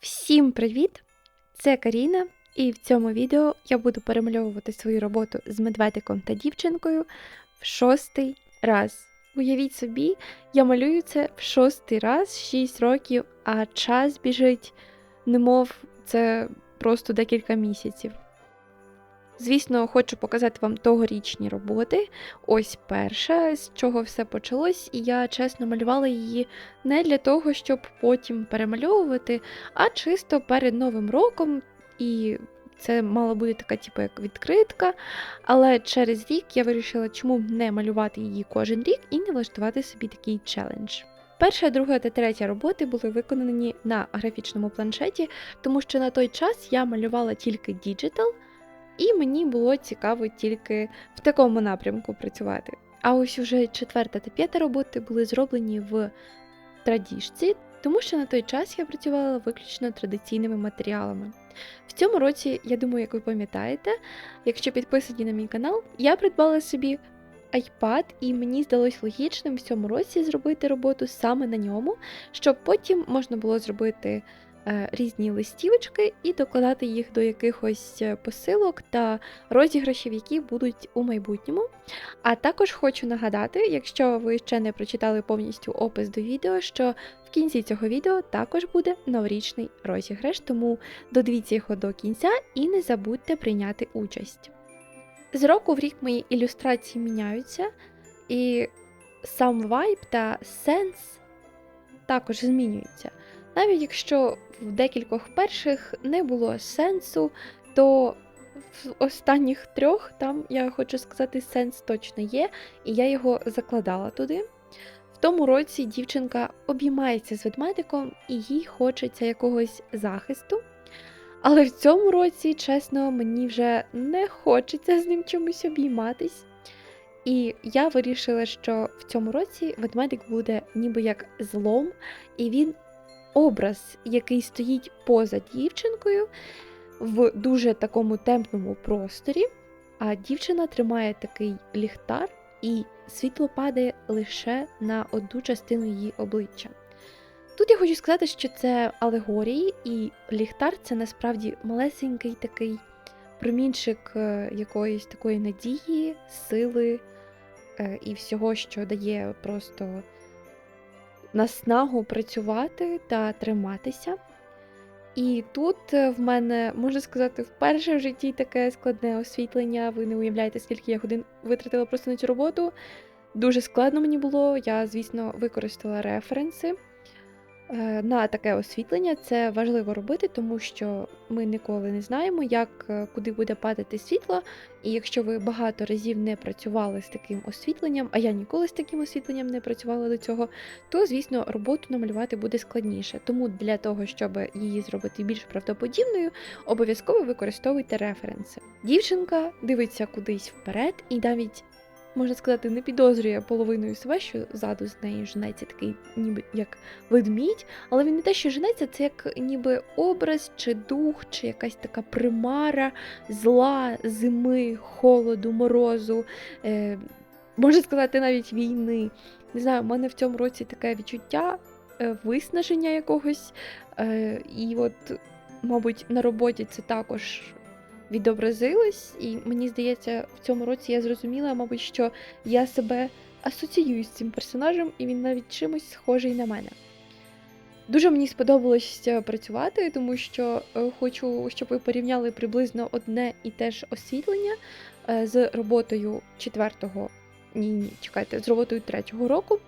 Всім привіт! Це Каріна, і в цьому відео я буду перемальовувати свою роботу з медведиком та дівчинкою в шостий раз. Уявіть собі, я малюю це в шостий раз, 6 років, а час біжить, немов це просто декілька місяців. Звісно, хочу показати вам тогорічні роботи. Ось перша, з чого все почалось, і я чесно малювала її не для того, щоб потім перемальовувати, а чисто перед Новим роком. І це мала бути така, типу, як відкритка. Але через рік я вирішила, чому не малювати її кожен рік і не влаштувати собі такий челендж. Перша, друга та третя роботи були виконані на графічному планшеті, тому що на той час я малювала тільки діджитал, і мені було цікаво тільки в такому напрямку працювати. А ось уже четверта та п'ята роботи були зроблені в традіжці, тому що на той час я працювала виключно традиційними матеріалами. В цьому році, я думаю, як ви пам'ятаєте, якщо підписані на мій канал, я придбала собі iPad, і мені здалось логічним в цьому році зробити роботу саме на ньому, щоб потім можна було зробити різні листівочки і докладати їх до якихось е, посилок та розіграшів, які будуть у майбутньому. А також хочу нагадати, якщо ви ще не прочитали повністю опис до відео, що в кінці цього відео також буде новорічний розіграш, тому додивіться його до кінця і не забудьте прийняти участь. З року в рік мої ілюстрації міняються, і сам вайб та сенс також змінюються. Навіть якщо в декількох перших не було сенсу, то в останніх трьох там, я хочу сказати, сенс точно є, і я його закладала туди. В тому році дівчинка обіймається з ведмедиком, і їй хочеться якогось захисту. Але в цьому році, чесно, мені вже не хочеться з ним чомусь обійматись. І я вирішила, що в цьому році ведмедик буде ніби як злом, і він образ, який стоїть поза дівчинкою в дуже такому темному просторі. А дівчина тримає такий ліхтар, і світло падає лише на одну частину її обличчя. Тут я хочу сказати, що це алегорії, і ліхтар це насправді малесенький такий промінчик е, якоїсь такої надії, сили е, і всього, що дає просто наснагу працювати та триматися. І тут е, в мене, можна сказати, вперше в житті таке складне освітлення. Ви не уявляєте, скільки я годин витратила просто на цю роботу. Дуже складно мені було. Я, звісно, використала референси. Е, на таке освітлення це важливо робити, тому що ми ніколи не знаємо, як е, куди буде падати світло. І якщо ви багато разів не працювали з таким освітленням, а я ніколи з таким освітленням не працювала до цього, то звісно роботу намалювати буде складніше. Тому для того, щоб її зробити більш правдоподібною, обов'язково використовуйте референси. Дівчинка дивиться кудись вперед, і навіть можна сказати, не підозрює половиною себе, що ззаду з нею женеться такий, ніби як ведмідь, але він не те, що женеться, це як ніби образ, чи дух, чи якась така примара зла, зими, холоду, морозу, е, можна сказати, навіть війни. Не знаю, в мене в цьому році таке відчуття е, виснаження якогось. Е, і от, мабуть, на роботі це також відобразилось, і мені здається, в цьому році я зрозуміла, мабуть, що я себе асоціюю з цим персонажем, і він навіть чимось схожий на мене. Дуже мені сподобалось працювати, тому що е, хочу, щоб ви порівняли приблизно одне і те ж освітлення е, з роботою четвертого, ні, ні, чекайте, з роботою третього року.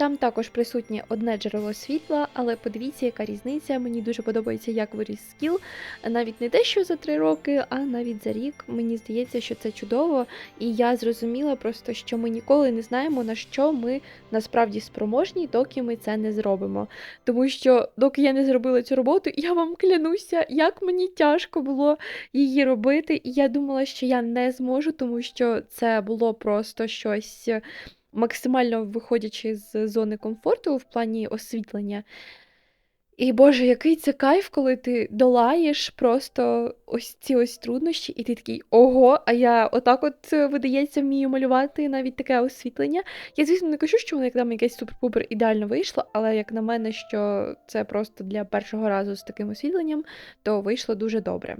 Там також присутнє одне джерело світла, але подивіться, яка різниця. Мені дуже подобається, як виріс скіл. Навіть не те, що за три роки, а навіть за рік. Мені здається, що це чудово, і я зрозуміла просто, що ми ніколи не знаємо, на що ми насправді спроможні, доки ми це не зробимо. Тому що, доки я не зробила цю роботу, я вам клянуся, як мені тяжко було її робити. І я думала, що я не зможу, тому що це було просто щось максимально виходячи з зони комфорту в плані освітлення. І Боже, який це кайф, коли ти долаєш просто ось ці ось труднощі, і ти такий ого, а я отак от е, видається, вмію малювати навіть таке освітлення. Я, звісно, не кажу, що воно як там якесь супер-пупер ідеально вийшло, але як на мене, що це просто для першого разу з таким освітленням, то вийшло дуже добре.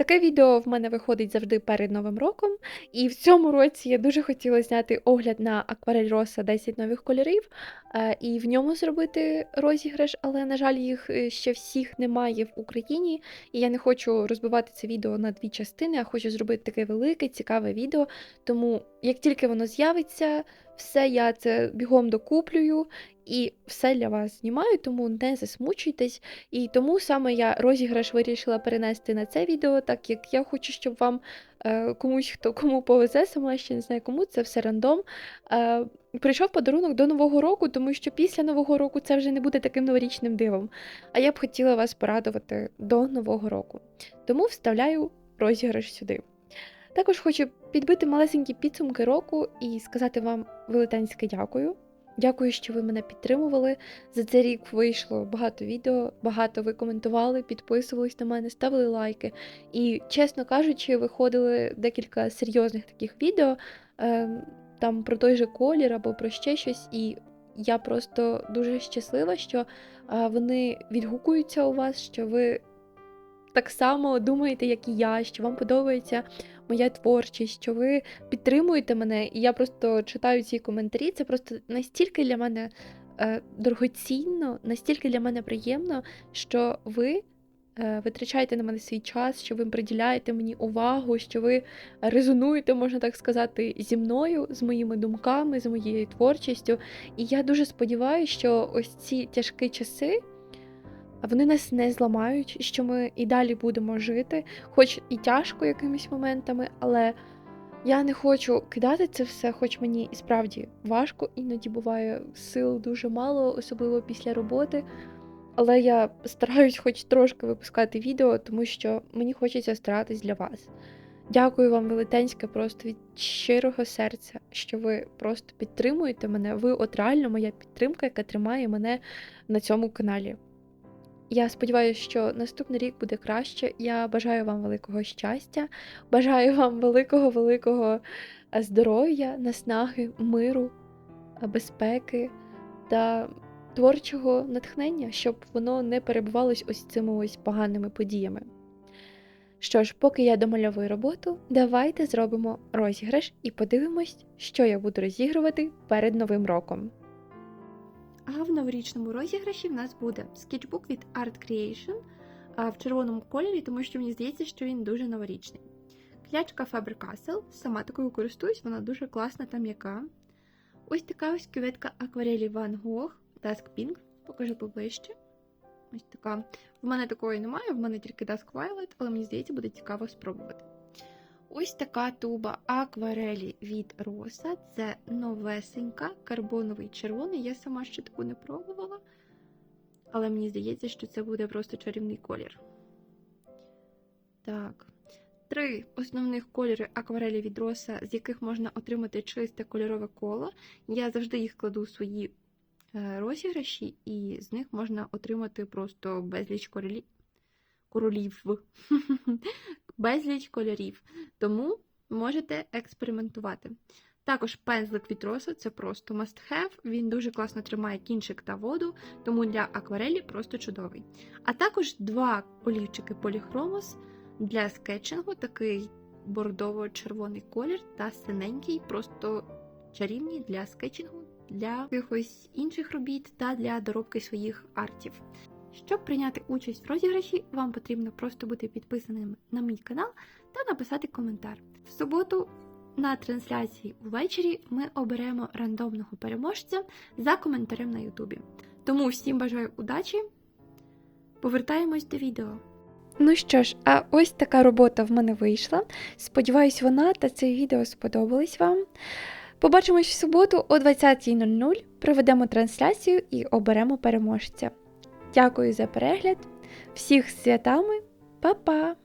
Таке відео в мене виходить завжди перед Новим роком, і в цьому році я дуже хотіла зняти огляд на акварель Роса 10 нових кольорів е, і в ньому зробити розіграш, але, на жаль, їх е, ще всіх немає в Україні, і я не хочу розбивати це відео на дві частини, а хочу зробити таке велике, цікаве відео. Тому як тільки воно з'явиться, все я це бігом докуплюю і все для вас знімаю, тому не засмучуйтесь. І тому саме я розіграш вирішила перенести на це відео, так як я хочу, щоб вам е, комусь, хто кому повезе, сама ще не знаю кому, це все рандом. Е, Прийшов подарунок до Нового року, тому що після Нового року це вже не буде таким новорічним дивом. А я б хотіла вас порадувати до Нового року. Тому вставляю розіграш сюди. Також хочу підбити малесенькі підсумки року і сказати вам велетенське дякую. Дякую, що ви мене підтримували. За цей рік вийшло багато відео, багато ви коментували, підписувались на мене, ставили лайки. І, чесно кажучи, виходили декілька серйозних таких відео е, там про той же колір або про ще щось. І я просто дуже щаслива, що вони відгукуються у вас, що ви так само думаєте, як і я, що вам подобається моя творчість, що ви підтримуєте мене, і я просто читаю ці коментарі. Це просто настільки для мене е, дорогоцінно, настільки для мене приємно, що ви. е, Витрачаєте на мене свій час, що ви приділяєте мені увагу, що ви резонуєте, можна так сказати, зі мною, з моїми думками, з моєю творчістю. І я дуже сподіваюся, що ось ці тяжкі часи вони нас не зламають, що ми і далі будемо жити, хоч і тяжко якимись моментами, але я не хочу кидати це все, хоч мені і справді важко, іноді буває сил дуже мало, особливо після роботи. Але я стараюсь хоч трошки випускати відео, тому що мені хочеться старатись для вас. Дякую вам, велетенське, просто від щирого серця, що ви просто підтримуєте мене. Ви от реально моя підтримка, яка тримає мене на цьому каналі. Я сподіваюся, що наступний рік буде краще. Я бажаю вам великого щастя, бажаю вам великого, великого е, здоров'я, наснаги, миру, е, безпеки та творчого натхнення, щоб воно не перебувалось ось цими ось поганими подіями. Що ж, поки я домальовую роботу, давайте зробимо розіграш і подивимось, що я буду розігрувати перед новим роком. А в новорічному розіграші в нас буде скетчбук від Art Creation в червоному кольорі, тому що мені здається, що він дуже новорічний. Клячка Faber-Castell, сама такою користуюсь, вона дуже класна та м'яка. Ось така ось кюветка акварелі Van Gogh Dusk Pink, покажу поближче. Ось така. В мене такої немає, в мене тільки Dusk Violet, але мені здається, буде цікаво спробувати. Ось така туба акварелі від Роса. Це новесенька, карбоновий червоний. Я сама ще таку не пробувала, але мені здається, що це буде просто чарівний колір. Так. Три основних кольори акварелі від Роса, з яких можна отримати чисте кольорове коло. Я завжди їх кладу у свої е, розіграші, і з них можна отримати просто безліч королів. Королів. безліч кольорів, тому можете експериментувати. Також пензлик від Роса це просто must-have, він дуже класно тримає кінчик та воду, тому для акварелі просто чудовий. А також два олівчики Polychromos для скетчингу, такий бордово-червоний колір та синенький, просто чарівний для скетчингу, для якихось інших робіт та для доробки своїх артів. Щоб прийняти участь в розіграші, вам потрібно просто бути підписаним на мій канал та написати коментар. В суботу на трансляції увечері ми оберемо рандомного переможця за коментарем на Ютубі. Тому всім бажаю удачі! Повертаємось до відео. Ну що ж, а ось така робота в мене вийшла. Сподіваюсь, вона та це відео сподобались вам. Побачимось в суботу о 20.00. Проведемо трансляцію і оберемо переможця. Дякую за перегляд. Всіх з святами, Па-па!